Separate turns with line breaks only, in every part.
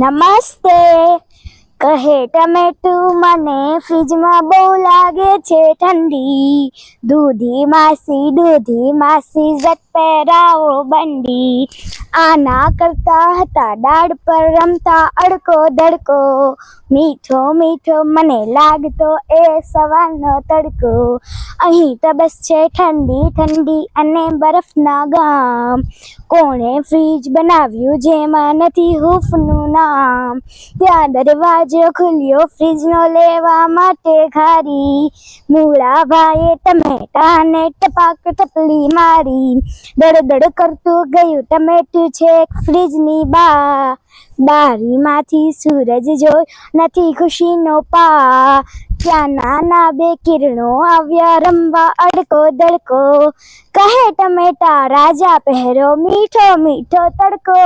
Namaste. કહે ટમેટું મને ફ્રીજમાં બહુ લાગે છે ઠંડી દૂધી માસી દૂધી માસી જત પહેરાવો બંડી આના કરતા હતા દાળ પર રમતા અડકો દડકો મીઠો મીઠો મને લાગતો એ સવારનો તડકો અહીં તબસ છે ઠંડી ઠંડી અને બરફના ગામ કોણે ફ્રીજ બનાવ્યું જેમાં નથી હૂફનું નામ ત્યાં દરવાજો ખુલ્યો ફ્રીજનો લેવા માટે ખારી મૂળા ભાઈએ ટમેટા ને ટપાક ટપલી મારી. દડ દડ કરતું ગયું ટમેટું છે ફ્રીજની બા બારીમાંથી સૂરજ જોઈ નથી ખુશીનો પા. ત્યાં નાના બે કિરણો આવ્યા રમવા અડકો દડકો કહે ટમેટા, રાજા પહેરો મીઠો મીઠો તડકો.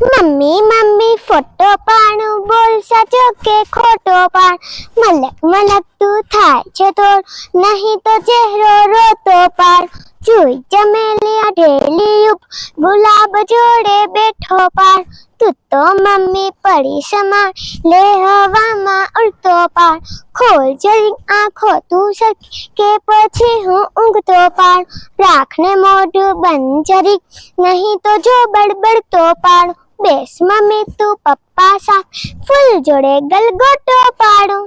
મમ્મી મમ્મી, ફોટો પાડું, બોલ સાચો કે ખોટો પાડ? મલક મલકતું થાય છે તો નહીં તો ચહેરો રોતો પાર જોઈ ચમેલી ઢેલી ઉપ, ગુલાબ જોડે બેઠો પાર તું તો મમ્મી પડી સમાન, લે હવામાં ઉડતો પાર ખોલ જરી આંખો તું સરખી કે પછી હું ઊંઘતો પાડ. રાખને મોઢું બંધ જરી, નહીં તો જો બડબડતો પાડ. બેસ મેં તું પપ્પા સાથ ફૂલ જોડે ગલગોટો પાડો.